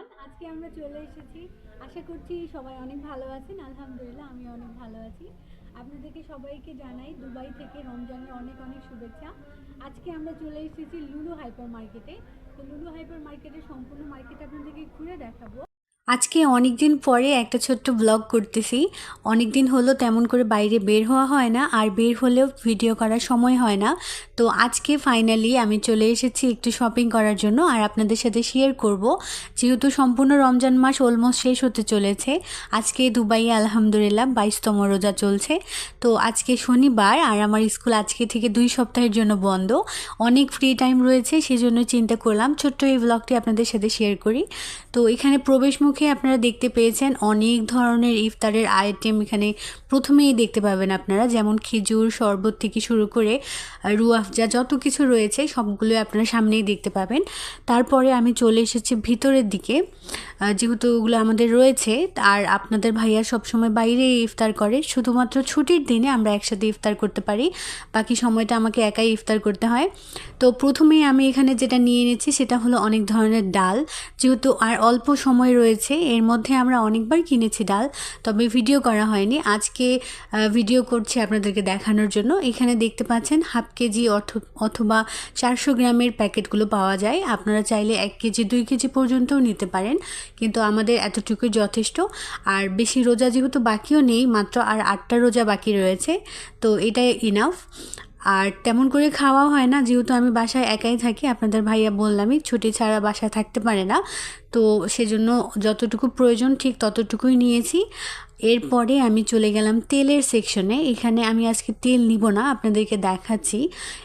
Everyone আজকে আমরা চলে এসেছি। আশা করছি সবাই অনেক ভালো আছেন। আলহামদুলিল্লাহ আমি অনেক ভালো আছি। আপনাদেরকে সবাইকে জানাই দুবাই থেকে রমজানের অনেক অনেক শুভেচ্ছা। আজকে আমরা চলে এসেছি লুলু হাইপার মার্কেটে তো লুলু হাইপার মার্কেটের সম্পূর্ণ মার্কেট আপনাদেরকে ঘুরে দেখাবো। আজকে অনেক দিন পরে একটা ছোট্ট ব্লগ করতেছি। অনেক দিন হলো তেমন করে বাইরে বের হওয়া হয় না, আর বের হলেও ভিডিও করার সময় হয় না। তো আজকে ফাইনালি আমি চলে এসেছি একটু শপিং করার জন্য, আর আপনাদের সাথে শেয়ার করব। যেহেতু সম্পূর্ণ রমজান মাস অলমোস্ট শেষ হতে চলেছে, আজকে দুবাইয়ে আলহামদুলিল্লাহ বাইশতম রোজা চলছে। তো আজকে শনিবার, আর আমার স্কুল আজকে থেকে দুই সপ্তাহের জন্য বন্ধ। অনেক ফ্রি টাইম রয়েছে, সেজন্য চিন্তা করলাম ছোট্ট এই ব্লগটি আপনাদের সাথে শেয়ার করি। তো এখানে প্রবেশমুখে আপনারা দেখতে পেয়েছেন অনেক ধরনের ইফতারের আইটেম এখানে প্রথমেই দেখতে পাবেন আপনারা, যেমন খেজুর, শরবত থেকে শুরু করে রুয়াফজা যত কিছু রয়েছে সবগুলো আপনারা সামনেই দেখতে পাবেন। তারপরে আমি চলে এসেছি ভিতরের দিকে যেহেতু ওগুলো আমাদের রয়েছে, আর আপনাদের ভাইয়া সবসময় বাইরে ইফতার করে, শুধুমাত্র ছুটির দিনে আমরা একসাথে ইফতার করতে পারি, বাকি সময়টা আমাকে একাই ইফতার করতে হয়। তো প্রথমেই আমি এখানে যেটা নিয়ে এনেছি সেটা হলো অনেক ধরনের ডাল, যেহেতু আর অল্প সময় রয়েছে এর মধ্যে আমরা অনেকবার কিনেছি ডাল, তবে ভিডিও করা হয়নি। আজকে ভিডিও করছি আপনাদেরকে দেখানোর জন্য। এখানে দেখতে পাচ্ছেন হাফ কেজি অথ- অথবা চারশো গ্রামের প্যাকেটগুলো পাওয়া যায়। আপনারা চাইলে এক কেজি, দুই কেজি পর্যন্তও নিতে পারেন, কিন্তু আমাদের এতটুকুই যথেষ্ট। আর বেশি রোজা যেহেতু বাকিও নেই, মাত্র আর আটটা রোজা বাকি রয়েছে, তো এটাই ইনাফ আর তেমন করে খাওয়া হয় না, যেহেতু আমি বাসায় একাই থাকি, আপনাদের ভাইয়া বললামই ছুটি ছাড়া বাসায় থাকতে পারে না। তো সেজন্য যতটুকু প্রয়োজন ঠিক ততটুকুই নিয়েছি। এরপরে আমি চলে গেলাম তেলের সেকশনে এখানে আমি আজকে তেল নিব না, আপনাদেরকে দেখাচ্ছি।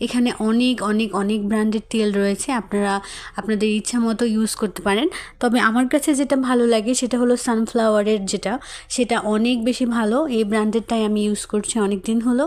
এখানে অনেক অনেক অনেক ব্র্যান্ডের তেল রয়েছে, আপনারা আপনাদের ইচ্ছা মতো ইউজ করতে পারেন। তবে আমার কাছে যেটা ভালো লাগে, সেটা হলো সানফ্লাওয়ারের যেটা, সেটা অনেক বেশি ভালো। এই ব্র্যান্ডেরটাই আমি ইউজ করছি অনেক দিন হলো।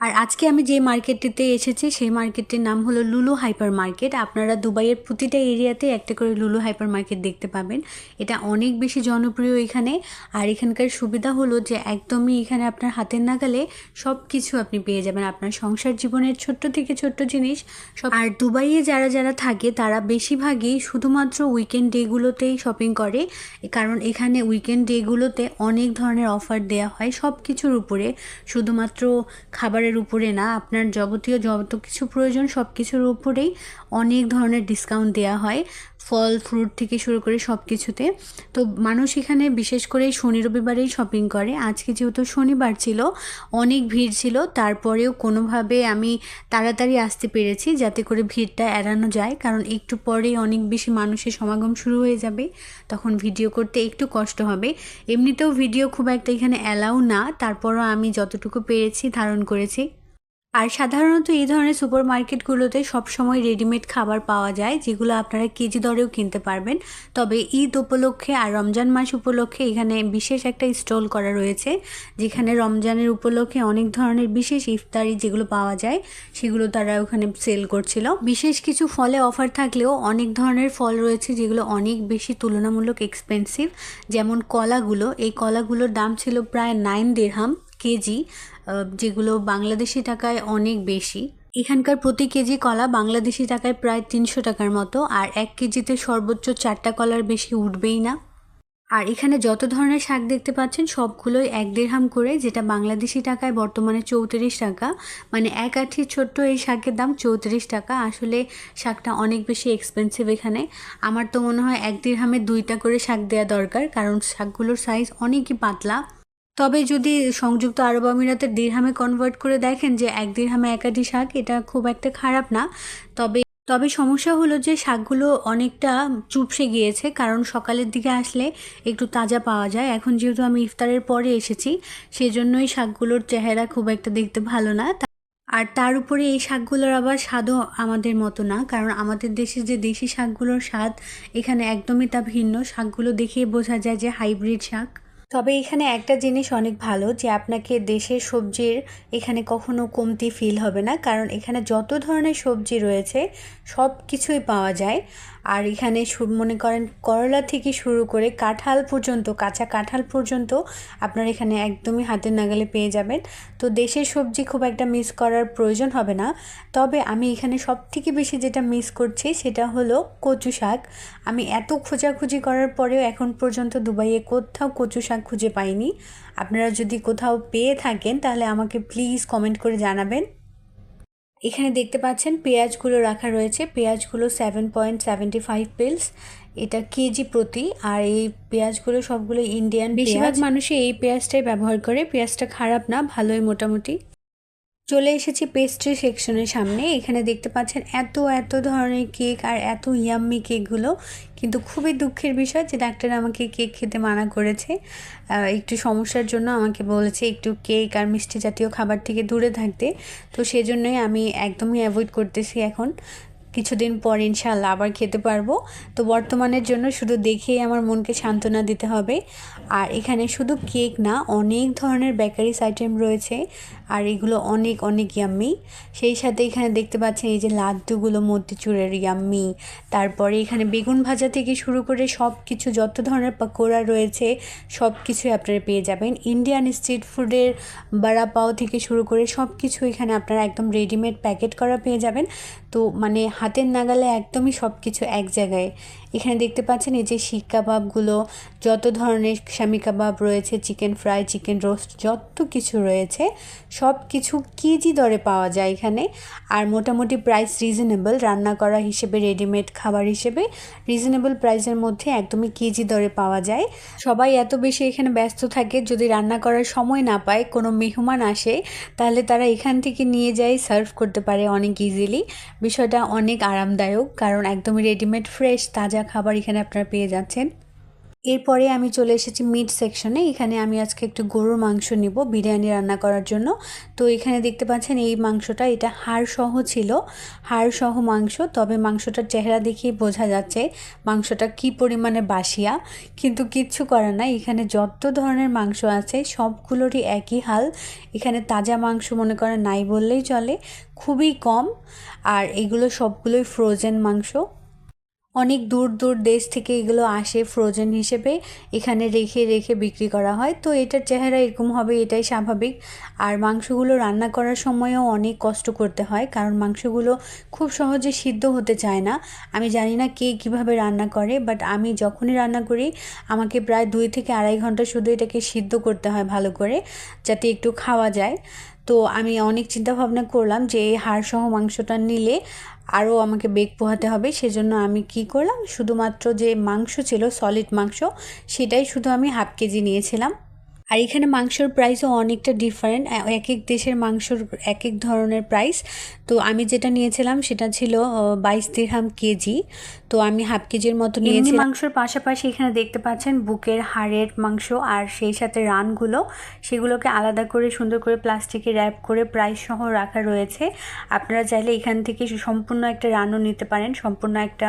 আর আজকে আমি যে মার্কেটটিতে এসেছি, সেই মার্কেটটির নাম হলো লুলু হাইপার মার্কেট আপনারা দুবাইয়ের প্রতিটা এরিয়াতে একটা করে লুলু হাইপার মার্কেট দেখতে পাবেন। এটা অনেক বেশি জনপ্রিয় এখানে। আর এখানকার সুবিধা হলো যে একদমই এখানে আপনার হাতের নাগালে সব কিছু আপনি পেয়ে যাবেন। আপনার সংসার জীবনের ছোট্ট থেকে ছোট্ট জিনিস। সব আর দুবাইয়ে যারা যারা থাকে, তারা বেশিরভাগই শুধুমাত্র উইকেন্ড ডেগুলোতেই শপিং করে। কারণ এখানে উইকেন্ড ডেগুলোতে অনেক ধরনের অফার দেওয়া হয় সব কিছুর উপরে। শুধুমাত্র খাবারের উপরে না, আপনার যাবতীয় যত কিছু প্রয়োজন সব কিছুর উপরেই অনেক ধরনের ডিসকাউন্ট দেওয়া হয়। ফল ফ্রুট থেকে শুরু করে সব কিছুতে তো মানুষ এখানে বিশেষ করে শনি রবিবারেই শপিং করে। আজকে যেহেতু শনিবার ছিল, অনেক ভিড় ছিল, তারপরেও কোনোভাবে আমি তাড়াতাড়ি আসতে পেরেছি যাতে করে ভিড়টা এড়ানো যায়। কারণ একটু পরেই অনেক বেশি মানুষের সমাগম শুরু হয়ে যাবে, তখন ভিডিও করতে একটু কষ্ট হবে। এমনিতেও ভিডিও খুব একটা এখানে অ্যালাউ না, তারপরও আমি যতটুকু পেরেছি ধারণ করেছি। আর সাধারণত এই ধরনের সুপার মার্কেটগুলোতে সবসময় রেডিমেড খাবার পাওয়া যায়, যেগুলো আপনারা কেজি দরেও কিনতে পারবেন। তবে ঈদ উপলক্ষে আর রমজান মাস উপলক্ষে এখানে বিশেষ একটা স্টল করা রয়েছে, যেখানে রমজানের উপলক্ষে অনেক ধরনের বিশেষ ইফতারি যেগুলো পাওয়া যায়, সেগুলো তারা ওখানে সেল করছিল। বিশেষ কিছু ফলে অফার থাকলেও অনেক ধরনের ফল রয়েছে যেগুলো অনেক বেশি তুলনামূলক এক্সপেন্সিভ যেমন কলাগুলো। এই কলাগুলোর দাম ছিল প্রায় নাইন দেড়হাম কেজি যেগুলো বাংলাদেশি টাকায় অনেক বেশি। এখানকার প্রতি কেজি কলা বাংলাদেশি টাকায় প্রায় তিনশো টাকার মতো, আর এক কেজিতে সর্বোচ্চ চারটা কলার বেশি উঠবেই না। আর এখানে যত ধরনের শাক দেখতে পাচ্ছেন, সবগুলোই এক দেড়হাম করে, যেটা বাংলাদেশি টাকায় বর্তমানে চৌত্রিশ টাকা। মানে এক আঠি ছোট্ট এই শাকের দাম চৌত্রিশ টাকা। আসলে শাকটা অনেক বেশি এক্সপেন্সিভ এখানে। আমার তো মনে হয় এক দেড়হামে দুইটা করে শাক দেওয়া দরকার, কারণ শাকগুলোর সাইজ অনেকই পাতলা। তবে যদি সংযুক্ত আরব আমিরাতের দিরহামে কনভার্ট করে দেখেন যে এক দিরহামে একাধি শাক, এটা খুব একটা খারাপ না। তবে তবে সমস্যা হলো যে শাকগুলো অনেকটা চুপসে গিয়েছে, কারণ সকালের দিকে আসলে একটু তাজা পাওয়া যায়। এখন যেহেতু আমি ইফতারের পরে এসেছি, সেজন্যই শাকগুলোর চেহারা খুব একটা দেখতে ভালো না। আর তার উপরে এই শাকগুলোর আবার স্বাদও আমাদের মতো না, কারণ আমাদের দেশে যে দেশি শাকগুলোর স্বাদ এখানে একদমই তা ভিন্ন। শাকগুলো দেখেই বোঝা যায় যে হাইব্রিড শাক। তবে এখানে একটা জিনিস অনেক ভালো যে আপনাকে দেশের সবজির এখানে কখনো কমতি ফিল হবে না। কারণ এখানে যত ধরনের সবজি রয়েছে, সব কিছুই পাওয়া যায়। আর এখানে মনে করেন করলা থেকে শুরু করে কাঁঠাল পর্যন্ত, কাঁচা কাঁঠাল পর্যন্ত আপনার এখানে একদমই হাতের নাগালে পেয়ে যাবেন। তো দেশের সবজি খুব একটা মিস করার প্রয়োজন হবে না। তবে আমি এখানে সব থেকে বেশি যেটা মিস করছি সেটা হলো কচু শাক। আমি এত খোঁজাখুঁজি করার পরেও এখন পর্যন্ত দুবাইয়ে কোথাও কচু শাক খুঁজে পাইনি। আপনারা যদি কোথাও পেয়ে থাকেন তাহলে আমাকে প্লিজ কমেন্ট করে জানাবেন। এখানে দেখতে পাচ্ছেন পেঁয়াজগুলো রাখা রয়েছে। পেঁয়াজগুলো সেভেন পয়েন্ট সেভেন্টি ফাইভ পিলস এটা কেজি প্রতি। আর এই পেঁয়াজগুলো সবগুলো ইন্ডিয়ান বেশিরভাগ মানুষই এই পেঁয়াজটাই ব্যবহার করে। পেঁয়াজটা খারাপ না ভালোই মোটামুটি। চলে এসেছি পেস্ট্রি সেকশনের সামনে। এখানে দেখতে পাচ্ছেন এত এত ধরনের কেক আর এত ইয়াম্মি কেকগুলো কিন্তু খুবই দুঃখের বিষয় যে ডাক্তার আমাকে কেক খেতে মানা করেছে। একটু সমস্যার জন্য আমাকে বলেছে একটু কেক আর মিষ্টি জাতীয় খাবার থেকে দূরে থাকতে। তো সেজন্যই আমি একদমই অ্যাভয়েড করতেছি এখন। কিছুদিন পর ইনশাল্লাহ আবার খেতে পারব। তো বর্তমানের জন্য শুধু দেখেই আমার মনকে সান্ত্বনা দিতে হবে। আর এখানে শুধু কেক না, অনেক ধরনের বেকারিস আইটেম রয়েছে। আর এগুলো অনেক অনেক ইয়াম্মি সেই সাথে এখানে দেখতে পাচ্ছেন এই যে লাড্ডুগুলো, মতিচুরের ইয়াম্মি তারপরে এখানে বেগুন ভাজা থেকে শুরু করে সব কিছু যত ধরনের পাকোড়া রয়েছে সব কিছুই আপনারা পেয়ে যাবেন। ইন্ডিয়ান স্ট্রিট ফুডের বাড়া পাও থেকে শুরু করে সব কিছু এখানে আপনারা একদম রেডিমেড প্যাকেট করা পেয়ে যাবেন। তো মানে হাতের নাগালে একদমই সব কিছু এক জায়গায় এখানে দেখতে পাচ্ছেন এই যে শিক কাবাবগুলো, যত ধরনের স্বামী কাবাব রয়েছে, চিকেন ফ্রাই, চিকেন রোস্ট, যত কিছু রয়েছে সব কিছু কেজি দরে পাওয়া যায় এখানে। আর মোটামুটি প্রাইস রিজনেবল, রান্না করা হিসেবে, রেডিমেড খাবার হিসেবে, রিজনেবল প্রাইসের মধ্যে একদমই কেজি দরে পাওয়া যায়। সবাই এত বেশি এখানে ব্যস্ত থাকে, যদি রান্না করার সময় না পায়, কোনো মেহমান আসে, তাহলে তারা এখান থেকে নিয়ে যায়, সার্ভ করতে পারে অনেক ইজিলি বিষয়টা অনেক আরামদায়ক, কারণ একদমই রেডিমেড, ফ্রেশ, তাজা খাবার এখানে আপনারা পেয়ে যাচ্ছেন। এরপরে আমি চলে এসেছি মিট সেকশনে এখানে আমি আজকে একটু গরুর মাংস নিব বিরিয়ানি রান্না করার জন্য। তো এখানে দেখতে পাচ্ছেন এই মাংসটা, এটা হাড় সহ ছিল। হাড় সহ মাংস, তবে মাংসটার চেহারা দেখেই বোঝা যাচ্ছে মাংসটা কি পরিমাণে বাসিয়া। কিন্তু কিচ্ছু করার নাই, এখানে যত ধরনের মাংস আছে সবগুলোরই একই হাল। এখানে তাজা মাংস মনে করেন নাই বললেই চলে, খুবই কম। আর এগুলো সবগুলোই ফ্রোজেন মাংস। অনেক দূর দূর দেশ থেকে এগুলো আসে ফ্রোজেন হিসেবে, এখানে রেখে রেখে বিক্রি করা হয়। তো এটার চেহারা এরকম হবে, এটাই স্বাভাবিক। আর মাংসগুলো রান্না করার সময়ও অনেক কষ্ট করতে হয়, কারণ মাংসগুলো খুব সহজে সিদ্ধ হতে চায় না। আমি জানি না কে কীভাবে রান্না করে বাট আমি যখনই রান্না করি, আমাকে প্রায় দুই থেকে আড়াই ঘণ্টা শুধু এটাকে সিদ্ধ করতে হয় ভালো করে, যাতে একটু খাওয়া যায়। তো আমি অনেক চিন্তা ভাবনা করলাম যে এই হাড়সহ মাংসটা নিলে আরও আমাকে বেগ পোহাতে হবে। সেজন্য আমি কি করলাম? শুধুমাত্র যে মাংস ছিল সলিড মাংস, সেটাই শুধু আমি হাফ কেজি নিয়েছিলাম। আর এখানে মাংসর প্রাইসও অনেকটা ডিফারেন্ট এক এক দেশের মাংসর এক এক ধরনের প্রাইস তো আমি যেটা নিয়েছিলাম সেটা ছিল বাইশ দিরহাম কেজি। তো আমি হাফ কেজির মতো নিয়েছি মাংসর পাশাপাশি এখানে দেখতে পাচ্ছেন বুকের হাড়ের মাংস আর সেই সাথে রানগুলো। সেগুলোকে আলাদা করে সুন্দর করে প্লাস্টিকে র্যাপ করে প্রাইস সহ রাখা রয়েছে। আপনারা চাইলে এখান থেকে সম্পূর্ণ একটা রানও নিতে পারেন সম্পূর্ণ একটা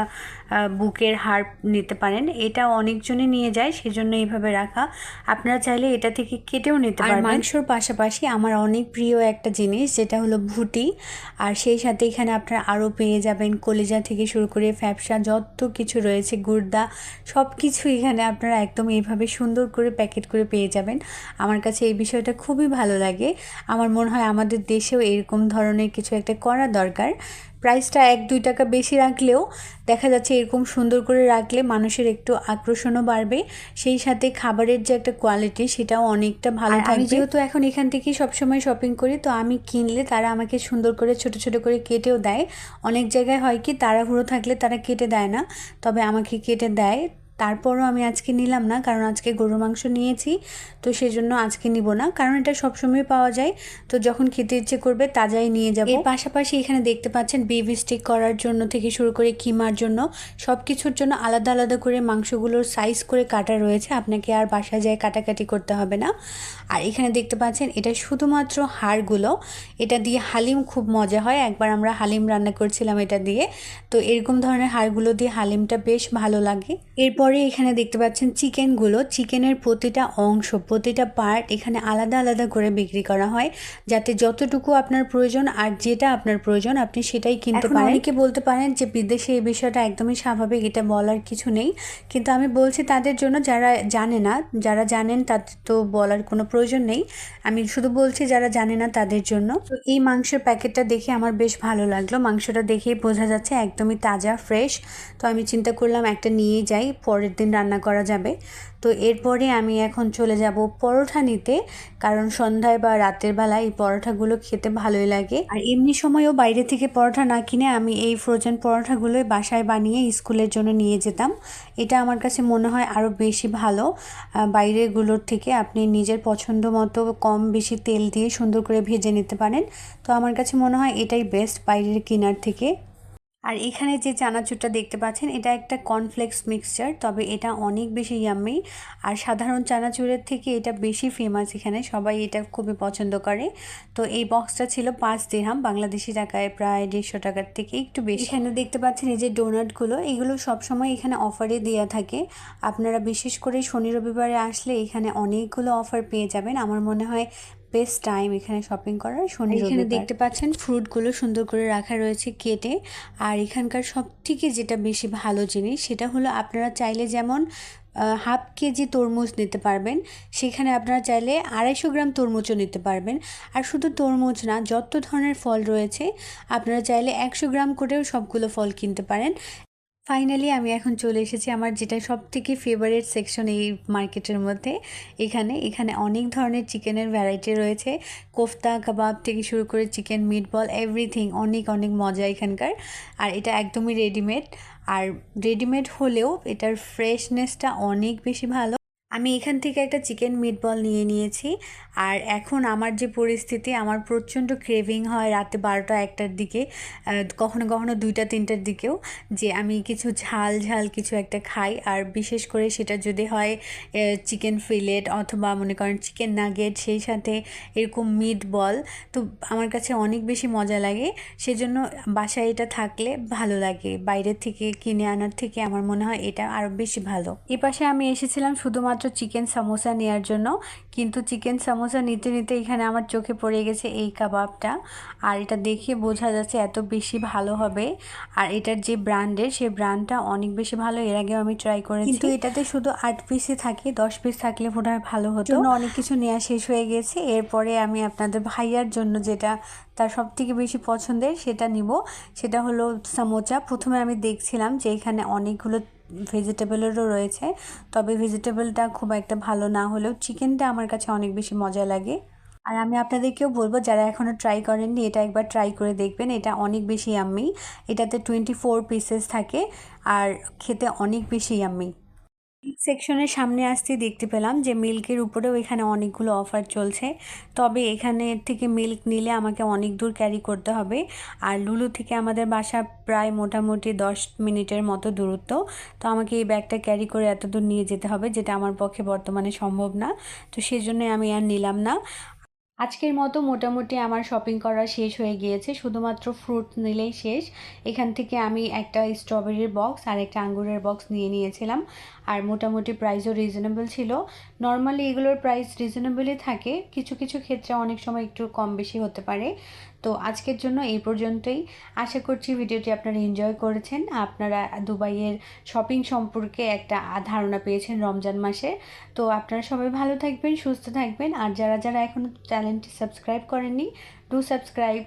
বুকের হাড় নিতে পারেন। এটা অনেকজনে নিয়ে যায় সেজন্য এইভাবে রাখা। আপনারা চাইলে এটা থেকে কেটেও নিতে পারেন মাংসর পাশাপাশি আমার অনেক প্রিয় একটা জিনিস যেটা হলো ভুটি আর সেই সাথে এখানে আপনারা আরও পেয়ে যাবেন কলিজা থেকে শুরু করে ফ্যাপসা যত কিছু রয়েছে গুর্দা সব কিছু এখানে আপনারা একদম এইভাবে সুন্দর করে প্যাকেট করে পেয়ে যাবেন। আমার কাছে এই বিষয়টা খুবই ভালো লাগে। আমার মনে হয় আমাদের দেশেও এরকম ধরনের কিছু একটা করা দরকার। প্রাইসটা এক দুই টাকা বেশি রাখলেও দেখা যাচ্ছে এরকম সুন্দর করে রাখলে মানুষের একটু আকর্ষণও বাড়বে। সেই সাথে খাবারের যে একটা কোয়ালিটি সেটাও অনেকটা ভালো থাকবে। যেহেতু এখন এখান থেকেই সবসময় শপিং করি তো আমি কিনলে তারা আমাকে সুন্দর করে ছোট ছোট করে কেটেও দেয়। অনেক জায়গায় হয় কি তাড়াহুড়ো থাকলে তারা কেটে দেয় না তবে আমাকে কেটে দেয়। তারপরও আমি আজকে নিলাম না, কারণ আজকে গরুর মাংস নিয়েছি, তো সেজন্য আজকে নিব না, কারণ এটা সবসময় পাওয়া যায়। তো যখন খেতে ইচ্ছে করবে তাজাই নিয়ে যাব। এর পাশাপাশি এখানে দেখতে পাচ্ছেন বিফ স্টিক করার জন্য থেকে শুরু করে কিমার জন্য সব কিছুর জন্য আলাদা আলাদা করে মাংসগুলোর সাইজ করে কাটা রয়েছে, আপনাকে আর বাসায় যায় কাটাকাটি করতে হবে না। আর এখানে দেখতে পাচ্ছেন এটা শুধুমাত্র হাড়গুলো, এটা দিয়ে হালিম খুব মজা হয়, একবার আমরা হালিম রান্না করছিলাম এটা দিয়ে। তো এরকম ধরনের হাড়গুলো দিয়ে হালিমটা বেশ ভালো লাগে। এরপর এরপরে এখানে দেখতে পাচ্ছেন চিকেনগুলো। চিকেনের প্রতিটা অংশ প্রতিটা পার্ট এখানে আলাদা আলাদা করে বিক্রি করা হয় যাতে যতটুকু আপনার প্রয়োজন আর যেটা আপনার প্রয়োজন আপনি সেটাই কিনতে পারেন। অনেকে বলতে পারেন যে বিদেশে এই বিষয়টা একদমই স্বাভাবিক এটা বলার কিছু নেই। কিন্তু আমি বলছি তাদের জন্য যারা জানে না যারা জানেন তাদের তো বলার কোনো প্রয়োজন নেই। আমি শুধু বলছি যারা জানে না তাদের জন্য। তো এই মাংসের প্যাকেটটা দেখে আমার বেশ ভালো লাগল। মাংসটা দেখেই বোঝা যাচ্ছে একদমই তাজা ফ্রেশ তো আমি চিন্তা করলাম একটা নিয়ে যাই। পরের দিন রান্না করা যাবে। তো এরপরে আমি এখন চলে যাব পরোঠা নিতে, কারণ সন্ধ্যায় বা রাতের বেলা এই পরোঠাগুলো খেতে ভালোই লাগে। আর এমনি সময়ও বাইরে থেকে পরোঠা না কিনে আমি এই ফ্রোজেন পরোটাগুলোই বাসায় বানিয়ে স্কুলের জন্য নিয়ে যেতাম। এটা আমার কাছে মনে হয় আরও বেশি ভালো। বাইরেগুলোর থেকে আপনি নিজের পছন্দ মতো কম বেশি তেল দিয়ে সুন্দর করে ভেজে নিতে পারেন। তো আমার কাছে মনে হয় এটাই বেস্ট বাইরের কেনার থেকে। আর এখানে যে চানাচুরটা দেখতে পাচ্ছেন, এটা একটা কর্নফ্লেক্স মিক্সচার তবে এটা অনেক বেশি ইয়াম্মি আর সাধারণ চানাচুরের থেকে এটা বেশি ফেমাস এখানে, সবাই এটা খুবই পছন্দ করে। তো এই বক্সটা ছিল পাঁচ দিরহাম বাংলাদেশি টাকায় প্রায় দেড়শো টাকার থেকে একটু বেশি। এখানে দেখতে পাচ্ছেন এই যে ডোনাটগুলো এগুলো সবসময় এখানে অফারে দেওয়া থাকে। আপনারা বিশেষ করে শনি রবিবারে আসলে এখানে অনেকগুলো অফার পেয়ে যাবেন। আমার মনে হয় বেস্ট টাইম এখানে শপিং করার শনি এখানে দেখতে পাচ্ছেন ফ্রুটগুলো সুন্দর করে রাখা রয়েছে কেটে। আর এখানকার সব থেকে যেটা বেশি ভালো জিনিস সেটা হলো আপনারা চাইলে যেমন হাফ কেজি তরমুজ নিতে পারবেন সেখানে আপনারা চাইলে আড়াইশো গ্রাম তরমুজও নিতে পারবেন। আর শুধু তরমুজ না যত ধরনের ফল রয়েছে আপনারা চাইলে একশো গ্রাম করেও সবগুলো ফল কিনতে পারেন। ফাইনালি আমি এখন চলে এসেছি আমার যেটা সব থেকে ফেভারিট সেকশন এই মার্কেটের মধ্যে। এখানে এখানে অনেক ধরনের চিকেনের ভ্যারাইটি রয়েছে। কোফতা, কাবাব থেকে শুরু করে চিকেন মিট বল এভরিথিং অনেক অনেক মজা এখানকার। আর এটা একদমই রেডিমেড আর রেডিমেড হলেও এটার ফ্রেশনেসটা অনেক বেশি ভালো। আমি এখান থেকে একটা চিকেন মিটবল নিয়ে নিয়েছি। আর এখন আমার যে পরিস্থিতি, আমার প্রচণ্ড ক্রেভিং হয় রাতে বারোটা একটার দিকে কখনো কখনো দুইটা তিনটার দিকেও, যে আমি কিছু ঝাল ঝাল কিছু একটা খাই। আর বিশেষ করে সেটা যদি হয় চিকেন ফিলেট অথবা মনে করেন চিকেন নাগেট সেই সাথে এরকম মিট বল তো আমার কাছে অনেক বেশি মজা লাগে। সেজন্য বাসায় এটা থাকলে ভালো লাগে। বাইরের থেকে কিনে আনার থেকে আমার মনে হয় এটা আরও বেশি ভালো। এ পাশে আমি এসেছিলাম শুধুমাত্র চিকেন সামোসা নেওয়ার জন্য কিন্তু চিকেন সামোসা নিতে নিতে এখানে আমার চোখে পড়ে গেছে এই কাবাবটা। আর এটা দেখে বোঝা যাচ্ছে এত বেশি ভালো হবে। আর এটার যে ব্র্যান্ডের সেই ব্র্যান্ডটা অনেক বেশি ভালো এর আগেও আমি ট্রাই করেছি। কিন্তু এটাতে শুধু আট পিসই থাকে দশ পিস থাকলে মনে হয় ভালো হতো। অনেক কিছু নেওয়া শেষ হয়ে গেছে। এরপরে আমি আপনাদের ভাইয়ার জন্য যেটা তার সব থেকে বেশি পছন্দের সেটা নিব। সেটা হলো সামোচা। প্রথমে আমি দেখছিলাম যে এখানে অনেকগুলো ভেজিটেবলেরও রয়েছে। তবে ভেজিটেবলটা খুব একটা ভালো না হলেও চিকেনটা আমার কাছে অনেক বেশি মজা লাগে। আর আমি আপনাদেরকেও বলব, যারা এখনও ট্রাই করেননি, এটা একবার ট্রাই করে দেখবেন। এটা অনেক বেশি আম্মি এটাতে টোয়েন্টি ফোর পিসেস থাকে। আর খেতে অনেক বেশি ইয়াম্মি সেকশনের সামনে আসতে দেখতে পেলাম যে মিল্কের উপরেও এখানে অনেকগুলো অফার চলছে। তবে এখানে থেকে মিল্ক নিলে আমাকে অনেক দূর ক্যারি করতে হবে। আর লুলু থেকে আমাদের বাসা প্রায় মোটামুটি দশ মিনিটের মতো দূরত্ব। তো আমাকে এই ব্যাগটা ক্যারি করে এত দূর নিয়ে যেতে হবে, যেটা আমার পক্ষে বর্তমানে সম্ভব না। তো সেজন্য আমি আর নিলাম না। আজকের মতো মোটামুটি আমার শপিং করা শেষ হয়ে গিয়েছে, শুধুমাত্র ফ্রুট নিলেই শেষ। এখান থেকে আমি একটা স্ট্রবেরির বক্স আর একটা আঙ্গুরের বক্স নিয়ে নিয়েছিলাম। আর মোটামুটি প্রাইসও রিজনেবল ছিল। নর্মালি এগুলোর প্রাইস রিজনেবলই থাকে, কিছু কিছু ক্ষেত্রে অনেক সময় একটু কম বেশি হতে পারে। তো আজকের জন্য এই পর্যন্তই। আশা করছি ভিডিওটি আপনারা এনজয় করেছেন। আপনারা দুবাইয়ের শপিং সম্পর্কে একটা ধারণা পেয়েছেন রমজান মাসে। তো আপনারা সবাই ভালো থাকবেন, সুস্থ থাকবেন। আর যারা যারা এখনও চ্যানেলটি সাবস্ক্রাইব করেননি ডু সাবস্ক্রাইব